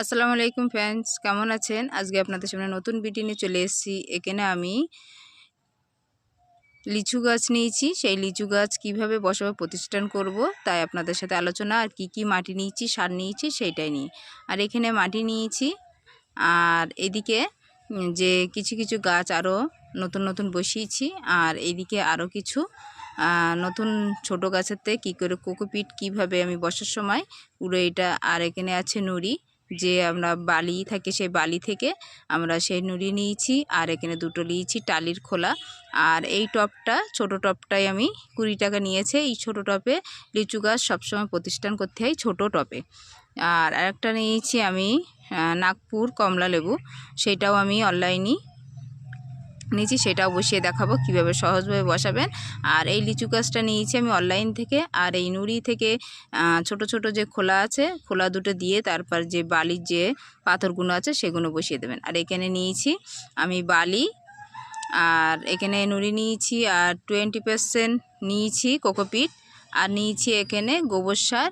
আসসালামু আলাইকুম ফ্রেন্ডস, কেমন আছেন? আজকে আপনাদের সামনে নতুন বিটি নিয়ে চলে এসেছি। এখানে আমি লিচু গাছ নিয়েছি। সেই লিচু গাছ কীভাবে বসাবো, প্রতিষ্ঠান করব, তাই আপনাদের সাথে আলোচনা, আর কি কি মাটি নিয়েছি, সার নিয়েছি, সেইটাই নিয়ে। আর এখানে মাটি নিয়েছি, আর এদিকে যে কিছু কিছু গাছ আরও নতুন নতুন বসিয়েছি, আর এদিকে আরও কিছু নতুন ছোট গাছেতে কি করে কোকোপিট কীভাবে আমি বসার সময়, পুরো এটা, আর এখানে আছে নুড়ি। যে আমরা বালি থাকে সেই বালি থেকে আমরা সেই নুড়ি নিয়েছি আর এখানে দুটো নিয়েছি টালির খোলা। আর এই টপটা, ছোট টপটাই আমি কুড়ি টাকা নিয়েছে। এই ছোট টপে লিচু গাছ সবসময় প্রতিষ্ঠান করতে হয় ছোট টপে। আর একটা নিয়েছি আমি নাগপুর কমলা লেবু সেটাও আমি অনলাইনে নিয়েছি, সেটাও বসিয়ে দেখাবো কীভাবে সহজভাবে বসাবেন। আর এই লিচু গাছটা নিয়েছি আমি অনলাইন থেকে। আর এই নুড়ি থেকে ছোট ছোট যে খোলা আছে, খোলা দুটো দিয়ে তারপর যে বালির যে পাথরগুলো আছে, সেগুলো বসিয়ে দেবেন। আর এখানে নিয়েছি আমি বালি, আর এখানে নুড়ি নিয়েছি, আর টোয়েন্টি পার্সেন্ট নিয়েছি কোকোপিট। আর নিয়েছি এখানে গোবর সার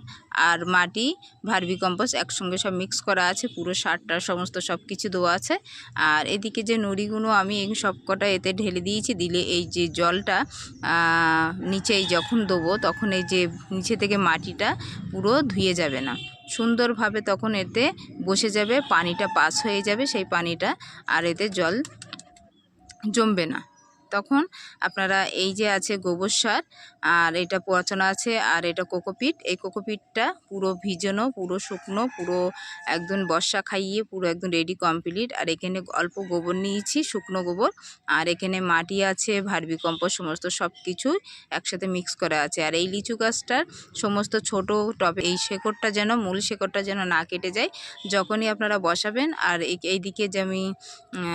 আর মাটি, ভার্মি কম্পোস্ট একসঙ্গে সব মিক্স করা আছে, পুরো সারটার সমস্ত সব কিছু দেওয়া আছে। আর এদিকে যে নুড়িগুলো আমি এই সব কটা এতে ঢেলে দিয়েছি, দিলে এই যে জলটা নিচেই যখন দেবো তখন এই যে নিচে থেকে মাটিটা পুরো ধুয়ে যাবে না। সুন্দরভাবে তখন এতে বসে যাবে, পানিটা পাস হয়ে যাবে, সেই পানিটা আর এতে জল জমবে না। তখন আপনারা এই যে আছে গোবর সার, আর এটা পচানো আছে, আর এটা কোকোপিট। এই কোকোপিটটা পুরো ভিজানো, পুরো শুকনো, পুরো একদম বর্ষা খাইয়ে, পুরো একদম রেডি কমপ্লিট আর এখানে অল্প গোবর নিয়েছি, শুকনো গোবর। আর এখানে মাটি আছে, ভার্মি কম্পোস্ট, সমস্ত সব কিছুই একসাথে মিক্স করা আছে। আর এই লিচু গাছটার সমস্ত ছোট টবে, এই শেকড়টা যেন, মূল শেকড়টা যেন না কেটে যায়, যখনই আপনারা বসাবেন। আর এই- এইদিকে যে আমি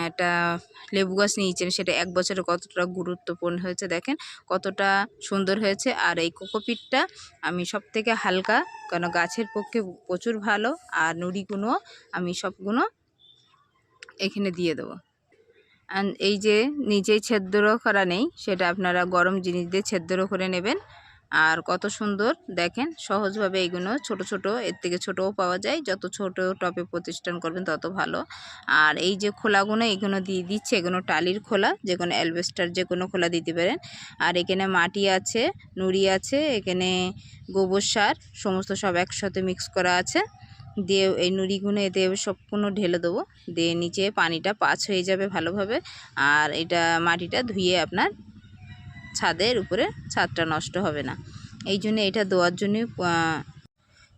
একটা লেবু গাছ নিয়েছেন সেটা এক বছরে কতটা গুরুত্বপূর্ণ হয়েছে দেখেন, কতটা সুন্দর হয়েছে। আর এই কোকোপিটটা আমি সব থেকে হালকা, কেন গাছের পক্ষে প্রচুর ভালো, আর নুড়িগুলো আমি সবগুলো এখানে দিয়ে দেবো। এই যে নিজেই ছেদ্র করা নেই, সেটা আপনারা গরম জিনিস দিয়ে ছেদ্র করে নেবেন। আর কত সুন্দর। দেখেন, সহজভাবে এইগুলো ছোট ছোট, এর থেকে ছোটও পাওয়া যায়। যত ছোট টপে প্রতিষ্ঠান করবেন, তত ভালো। আর এই যে খোলাগুলো এগুলো দিয়ে দিচ্ছে, এগুলো টালির খোলা, যে কোনো অ্যালবেস্টার যে কোনো খোলা দিতে পারেন। আর এখানে মাটি আছে, নুড়ি আছে, এখানে গোবর সার, সমস্ত সব একসাথে মিক্স করা আছে। দিয়ে এই নুড়িগুলো এতে সবগুলো ঢেলে দেবো। দিয়ে নিচে পানিটা পাঁচ হয়ে যাবে ভালোভাবে। আর এটা মাটিটা ধুয়ে আপনার ছাদের উপরে ছাদটা নষ্ট হবে না। এই জন্য এটা দেওয়ার জন্য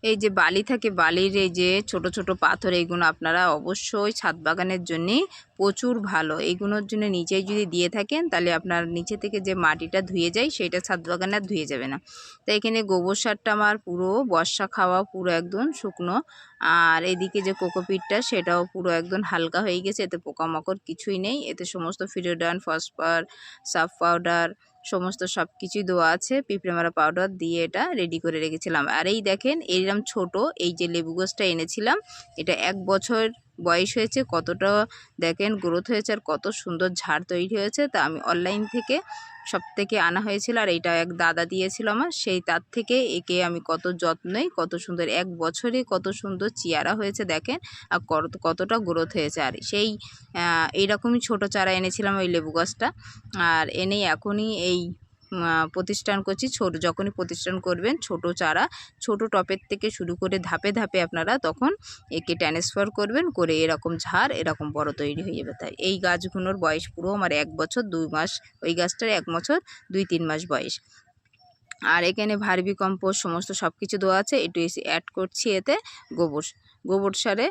এই যে বালি থাকে, বালির এই যে ছোট ছোট পাথর, এইগুলো আপনারা অবশ্যই ছাদ বাগানের জন্যে প্রচুর ভালো। এইগুলোর জন্য নিচেই যদি দিয়ে থাকেন, তাহলে আপনার নিচে থেকে যে মাটিটা ধুয়ে যায়, সেটা ছাদ বাগানে আর ধুয়ে যাবে না। তো এখানে গোবর সারটা আমার পুরো, বর্ষা খাওয়া পুরো একদম শুকনো। আর এদিকে যে কোকোপিটটা, সেটাও পুরো একদম হালকা হয়ে গেছে। এতে পোকামাকড় কিছুই নেই। এতে সমস্ত ফিরোডান, ফসফার, সাফ পাউডার, সমস্ত সব কিছুই দেওয়া আছে। পিঁপড়ে মারা পাউডার দিয়ে এটা রেডি করে রেখেছিলাম। আর এই দেখেন এইরকম ছোট, এই যে লেবু গাছটা এনেছিলাম, এটা এক বছর বয়স হয়েছে, কতটা দেখেন গ্রোথ হয়েছে আর কত সুন্দর ঝাড় তৈরি হয়েছে, তা আমি অনলাইন থেকে সব থেকে আনা হয়েছিল আর এইটা এক দাদা দিয়েছিল আমার, সেই তার থেকে একে আমি কত যত্নই, কত সুন্দর এক বছরে কত সুন্দর চেয়ারা হয়েছে দেখেন আর কত কতটা গ্রোথ হয়েছে। আর সেই এইরকমই ছোট চারা এনেছিলাম ওই লেবু গাছটা, আর এনেই এখনই এই প্রতিষ্ঠান করছি, ছোট, যখনই প্রতিষ্ঠান করবেন, ছোট চারা, ছোট টপের থেকে শুরু করে ধাপে ধাপে আপনারা তখন একে ট্রান্সফার করবেন, করে এরকম ঝাড়, এরকম বড় তৈরি হয়ে যাবে। তাই এই গাছগুলোর বয়স পুরো আমার এক বছর, দুই মাস, ওই গাছটার এক বছর, দুই, তিন মাস বয়স। আর এখানে ভার্মি কম্পোস্ট সমস্ত সব কিছু দেওয়া আছে, একটু এসে অ্যাড করছি এতে গোবর। গোবর সারে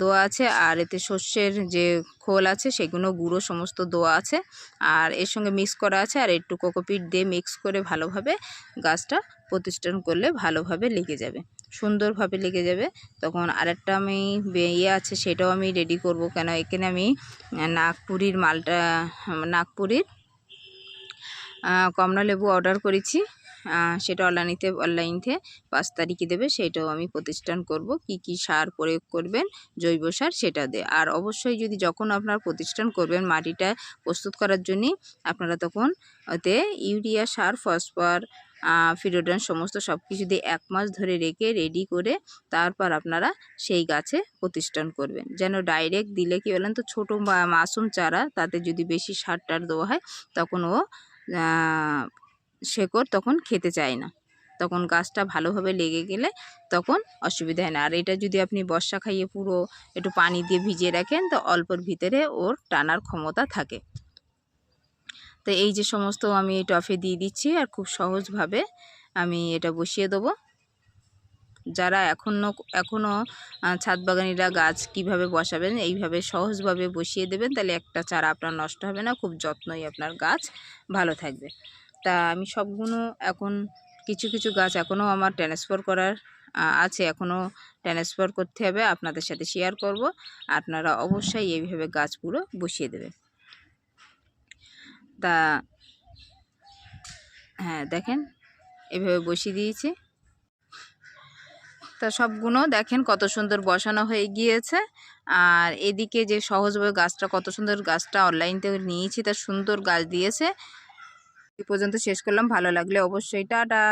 দেওয়া আছে। আর এতে শস্যের যে খোল আছে সেগুলো গুঁড়ো সমস্ত দেওয়া আছে। আর এর সঙ্গে মিক্স করা আছে। আর একটু কোকোপিট দিয়ে মিক্স করে ভালোভাবে গাছটা প্রতিষ্ঠান করলে ভালোভাবে লেগে যাবে। সুন্দরভাবে লেগে যাবে। তখন আরেকটা আমি ইয়ে আছে, সেটাও আমি রেডি করব। কেন এখানে আমি নাগপুরির মালটা, নাগপুরির কমলা লেবু অর্ডার করেছি। সেটা অনলাইনিতে অনলাইন থেকে পাঁচ তারিখে দেবে, সেটাও আমি প্রতিষ্ঠান করব। কি কি সার প্রয়োগ করবেন, জৈব সার সেটা দিয়ে। আর অবশ্যই যদি যখন আপনার প্রতিষ্ঠান করবেন মাটিটা প্রস্তুত করার জন্যে, আপনারা তখন ওতে ইউরিয়া, সার, ফসফর ফিরোডন সমস্ত সব কিছু দিয়ে এক মাস ধরে রেখে রেডি করে তারপর আপনারা সেই গাছে প্রতিষ্ঠান করবেন। যেন ডাইরেক্ট দিলে কি বলেন তো, ছোটো মাসুম চারা, তাতে যদি বেশি সার টার দেওয়া হয়, তখন ও শেকড় তখন খেতে চায় না। তখন গাছটা ভালোভাবে লেগে গেলে তখন অসুবিধা হয় না। আর এটা যদি আপনি বর্ষা খাইয়ে পুরো একটু পানি দিয়ে ভিজিয়ে রাখেন, তো অল্পর ভিতরে ওর টানার ক্ষমতা থাকে। তো এই যে সমস্ত আমি টফে দিয়ে দিচ্ছি, আর খুব সহজভাবে আমি এটা বসিয়ে দেবো। যারা এখনও এখনও ছাদ বাগানিরা গাছ কীভাবে বসাবেন, এইভাবে সহজভাবে বসিয়ে দেবেন, তাহলে একটা চারা আপনার নষ্ট হবে না। খুব যত্নই আপনার গাছ ভালো থাকবে। তা আমি সবগুলো এখন কিছু কিছু গাছ এখনও আমার ট্রান্সফার করার আছে। এখনও ট্রান্সফার করতে হবে, আপনাদের সাথে শেয়ার করব। আপনারা অবশ্যই এইভাবে গাছগুলো বসিয়ে দেবে তা হ্যাঁ দেখেন, এভাবে বসিয়ে দিয়েছি। তা সবগুলো দেখেন কত সুন্দর বসানো হয়ে গিয়েছে। আর এদিকে যে সহজভাবে গাছটা, কত সুন্দর গাছটা অনলাইন থেকে নিয়েছি তার সুন্দর গাছ দিয়েছে। এই পর্যন্ত শেষ করলাম। ভালো লাগলে অবশ্যই। টাটা!